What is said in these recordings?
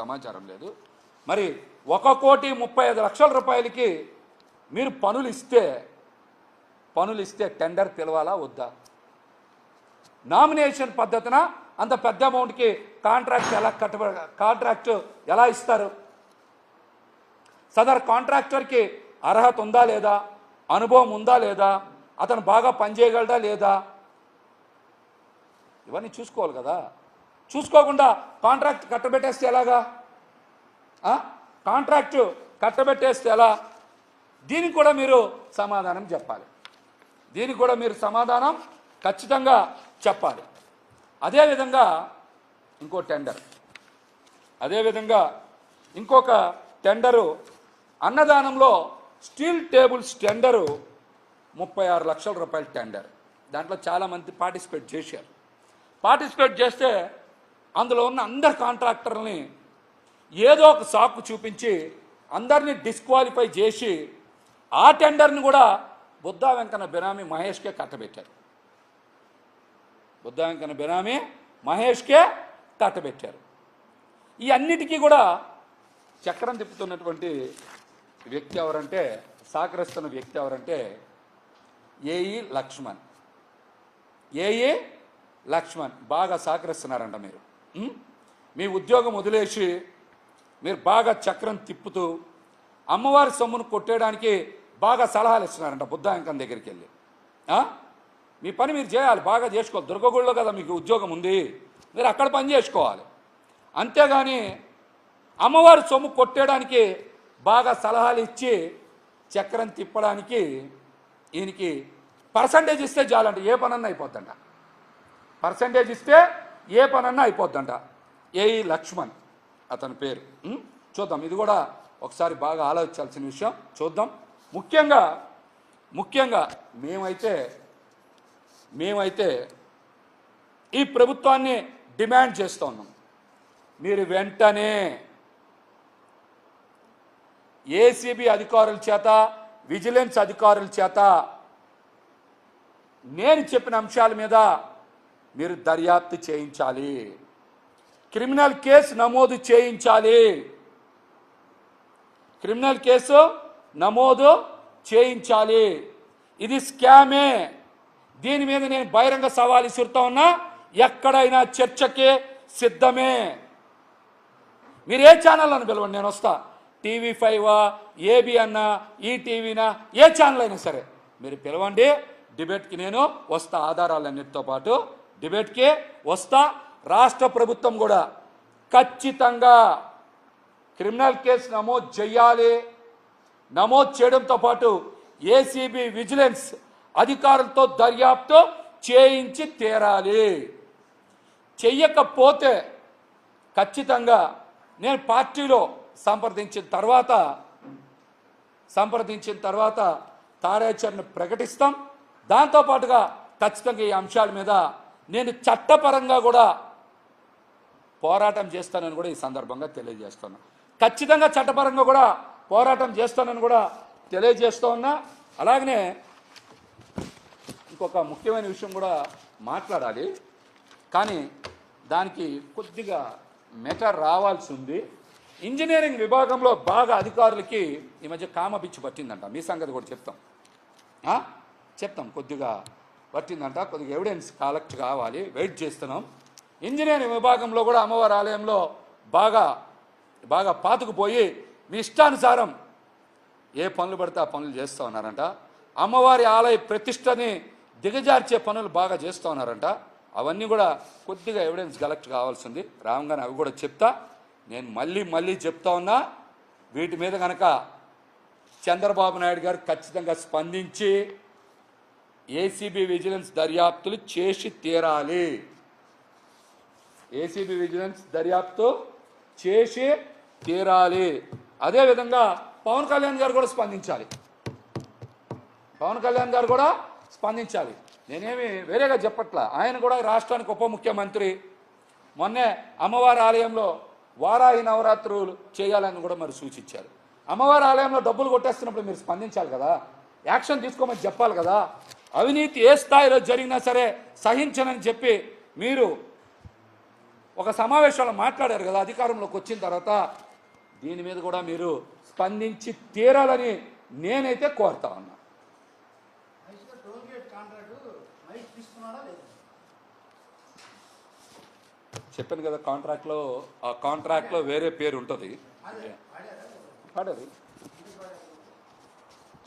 సమాచారం లేదు. మరి ఒక కోటి ముప్పై ఐదు లక్షల రూపాయలకి మీరు పనులు ఇస్తే పనులు ఇస్తే టెండర్ పిలవాలా వద్దా? నామినేషన్ పద్ధతిన అంత పెద్ద అమౌంట్కి కాంట్రాక్ట్ ఎలా కట్ట కాంట్రాక్ట్ ఎలా ఇస్తారు? సదర్ కాంట్రాక్టర్కి అర్హత ఉందా లేదా? అనుభవం ఉందా లేదా? అతను బాగా పనిచేయగలడా లేదా? ఇవన్నీ చూసుకోవాలి కదా. చూసుకోకుండా కాంట్రాక్ట్ కట్టబెట్టేస్తే ఎలాగా? కాంట్రాక్టు కాంట్రాక్ట్ కట్టబెట్టేస్తే ఎలా? దీనికి కూడా మీరు సమాధానం చెప్పాలి. దీనికి కూడా మీరు సమాధానం ఖచ్చితంగా చెప్పాలి. అదేవిధంగా ఇంకో టెండర్. అదేవిధంగా ఇంకొక టెండరు. అన్నదానంలో స్టీల్ టేబుల్స్ టెండరు ముప్పై ఆరు లక్షల రూపాయల టెండర్. దాంట్లో చాలామంది పార్టిసిపేట్ చేశారు. పార్టిసిపేట్ చేస్తే అందులో ఉన్న అందరు కాంట్రాక్టర్ని ఏదో ఒక సాకు చూపించి అందరినీ డిస్క్వాలిఫై చేసి ఆ టెండర్ని కూడా బుద్ధా వెంకన్న బినామీ మహేష్కే కట్టబెట్టారు. బుద్ధా వెంకన్న బినామీ మహేష్కే కట్టబెట్టారు. ఈ అన్నిటికీ కూడా చక్రం తిప్పుతున్నటువంటి వ్యక్తి ఎవరంటే సహకరిస్తున్న వ్యక్తి ఎవరంటే ఏఈ లక్ష్మణ్. ఏఈ లక్ష్మణ్. బాగా సహకరిస్తున్నారంట మీరు. మీ ఉద్యోగం వదిలేసి మీరు బాగా చక్రం తిప్పుతూ అమ్మవారి సొమ్మును కొట్టేయడానికి బాగా సలహాలు ఇస్తున్నారంట బుద్ధాంకం దగ్గరికి వెళ్ళి. మీ పని మీరు చేయాలి బాగా చేసుకోవాలి. దుర్గగుడిలో కదా మీకు ఉద్యోగం ఉంది. మీరు అక్కడ పని చేసుకోవాలి. అంతేగాని అమ్మవారి సొమ్ము కొట్టేయడానికి బాగా సలహాలు ఇచ్చి చక్రం తిప్పడానికి ఈయనకి పర్సంటేజ్ ఇస్తే చాలంట. ఏ పనన్నా అయిపోద్దంట. పర్సంటేజ్ ఇస్తే ఏ పనన్నా అయిపోద్దంట. ఏఈ లక్ష్మణ్ అతని పేరు. చూద్దాం. ఇది కూడా ఒకసారి బాగా ఆలోచించాల్సిన విషయం. చూద్దాం. ముఖ్యంగా ముఖ్యంగా మేమైతే మేమైతే ఈ ప్రభుత్వాన్ని డిమాండ్ చేస్తూ ఉన్నాం. మీరు వెంటనే ఏసీబీ అధికారుల చేత విజిలెన్స్ అధికారుల చేత నేను చెప్పిన అంశాల మీద మీరు దర్యాప్తు చేయించాలి. క్రిమినల్ కేసు నమోదు చేయించాలి. క్రిమినల్ కేసు నమోదు చేయించాలి. ఇది స్కామే. దీని మీద నేను బహిరంగ సవాల్ ఇసురుతా ఉన్నా ఎక్కడైనా చర్చకి సిద్ధమే. మీరు ఏ ఛానల్ అని పిలవండి నేను వస్తా. టీవీ ఫైవ్ ఏబి అన్నా ఈటీవీనా ఏ ఛానల్ అయినా సరే మీరు పిలవండి డిబేట్కి నేను వస్తా. ఆధారాలన్నిటితో పాటు డిబేట్కే వస్తా. రాష్ట్ర ప్రభుత్వం కూడా ఖచ్చితంగా క్రిమినల్ కేసు నమోదు చేయాలి. నమోదు చేయడంతో పాటు ఏసీబీ విజిలెన్స్ అధికారులతో దర్యాప్తు చేయించి తీరాలి. చెయ్యకపోతే ఖచ్చితంగా నేను పార్టీలో సంప్రదించిన తర్వాత సంప్రదించిన తర్వాత కార్యాచరణ ప్రకటిస్తాం. దాంతోపాటుగా ఖచ్చితంగా ఈ అంశాల మీద నేను చట్టపరంగా కూడా పోరాటం చేస్తానని కూడా ఈ సందర్భంగా తెలియజేస్తున్నాను ఖచ్చితంగా చట్టపరంగా కూడా పోరాటం చేస్తానని కూడా తెలియజేస్తూ ఉన్నా. అలాగనే ఇంకొక ముఖ్యమైన విషయం కూడా మాట్లాడాలి. కానీ దానికి కొద్దిగా మెటర్ రావాల్సి ఉంది. ఇంజనీరింగ్ విభాగంలో బాగా అధికారులకి ఈ మధ్య కామ పిచ్చి పట్టిందంట. మీ సంగతి కూడా చెప్తాం. చెప్తాం కొద్దిగా. పట్టిందంట. కొద్దిగా ఎవిడెన్స్ కలెక్ట్ కావాలి. వెయిట్ చేస్తున్నాం. ఇంజనీరింగ్ విభాగంలో కూడా అమ్మవారి ఆలయంలో బాగా బాగా పాతుకుపోయి మీ ఇష్టానుసారం ఏ పనులు పడితే ఆ పనులు చేస్తూ ఉన్నారంట. అమ్మవారి ఆలయ ప్రతిష్టని దిగజార్చే పనులు బాగా చేస్తూ ఉన్నారంట. అవన్నీ కూడా కొద్దిగా ఎవిడెన్స్ కలెక్ట్ కావాల్సింది. రాగానే అవి కూడా చెప్తా. నేను మళ్ళీ మళ్ళీ చెప్తా ఉన్నా వీటి మీద కనుక చంద్రబాబు నాయుడు గారు ఖచ్చితంగా స్పందించి ఏసీబీ విజిలెన్స్ దర్యాప్తులు చేసి తీరాలి. ఏసీబీ విజిలెన్స్ దర్యాప్తు చేసి తీరాలి. అదేవిధంగా పవన్ కళ్యాణ్ గారు కూడా స్పందించాలి. పవన్ కళ్యాణ్ గారు కూడా స్పందించాలి. నేనేమి వేరేగా చెప్పట్లా. ఆయన కూడా రాష్ట్రానికి ఉప ముఖ్యమంత్రి. మొన్నే అమ్మవారి ఆలయంలో వారాహి నవరాత్రులు చేయాలని కూడా మరి సూచించారు. అమ్మవారి ఆలయంలో డబ్బులు కొట్టేస్తున్నప్పుడు మీరు స్పందించాలి కదా. యాక్షన్ తీసుకోమని చెప్పాలి కదా. అవినీతి ఏ స్థాయిలో జరిగినా సరే సహించనని చెప్పి మీరు ఒక సమావేశంలో మాట్లాడారు కదా అధికారంలోకి వచ్చిన తర్వాత దీని మీద కూడా మీరు స్పందించి తీరాలని నేనైతే కోరుతా ఉన్నా. చెప్పాను కదా కాంట్రాక్ట్లో ఆ కాంట్రాక్ట్లో వేరే పేరు ఉంటుంది. పాడారు.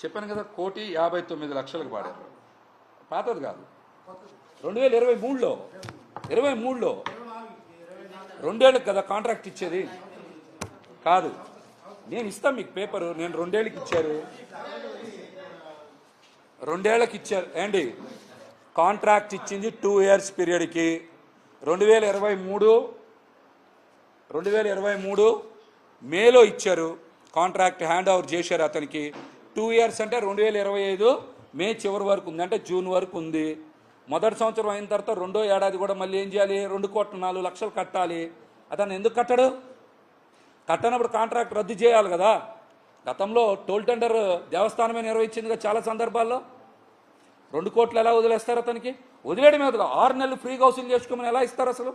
చెప్పాను కదా కోటి యాభై తొమ్మిది లక్షలకు పాడారు. పాతది కాదు. రెండు వేల ఇరవై మూడులో ఇరవై మూడులో రెండేళ్ళకి కదా కాంట్రాక్ట్ ఇచ్చేది? కాదు. నేను ఇస్తాను మీకు పేపరు నేను రెండేళ్ళకి ఇచ్చారు. రెండేళ్ళకి ఇచ్చారు. ఏండి కాంట్రాక్ట్ ఇచ్చింది టూ ఇయర్స్ పీరియడ్కి. రెండు వేల ఇరవై మూడు రెండు వేల ఇరవై మూడు మేలో ఇచ్చారు. కాంట్రాక్ట్ హ్యాండ్ ఓవర్ చేశారు అతనికి. టూ ఇయర్స్ అంటే రెండు వేల ఇరవై ఐదు మే చివరి వరకు ఉంది అంటే జూన్ వరకు ఉంది. మొదటి సంవత్సరం అయిన తర్వాత రెండో ఏడాది కూడా మళ్ళీ ఏం చేయాలి? రెండు కోట్ల నాలుగు లక్షలు కట్టాలి. అతను ఎందుకు కట్టడు? కట్టనప్పుడు కాంట్రాక్ట్ రద్దు చేయాలి కదా. గతంలో టోల్ టెండర్ దేవస్థానమే నిర్వహించిందిగా చాలా సందర్భాల్లో. రెండు కోట్లు ఎలా వదిలేస్తారు అతనికి? వదిలేయడం మీద ఆరు నెలలు ఫ్రీగా వసూలు చేసుకోమని ఎలా ఇస్తారు అసలు?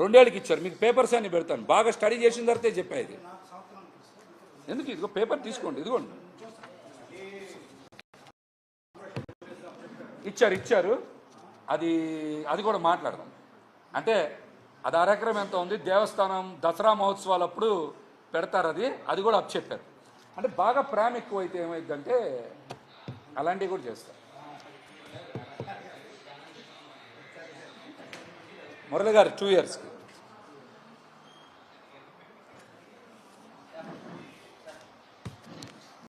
రెండేళ్ళకి ఇచ్చారు. మీకు పేపర్స్ అన్ని పెడతాను. బాగా స్టడీ చేసిన తర్వాతే చెప్పేది ఇది నాకు సంవత్సరానికి ఇస్తే ఎందుకు ఇదిగో పేపర్ తీసుకోండి ఇదిగోండి. ఇచ్చారు ఇచ్చారు. అది అది కూడా మాట్లాడదాం. అంటే అది అరెకరం ఎంత ఉంది? దేవస్థానం దసరా మహోత్సవాలప్పుడు పెడతారు అది అది కూడా అప్ చెప్పారు. అంటే బాగా ప్రేమ ఎక్కువ అయితే ఏమైందంటే అలాంటివి కూడా చేస్తారు. మురళి గారు టూ ఇయర్స్కి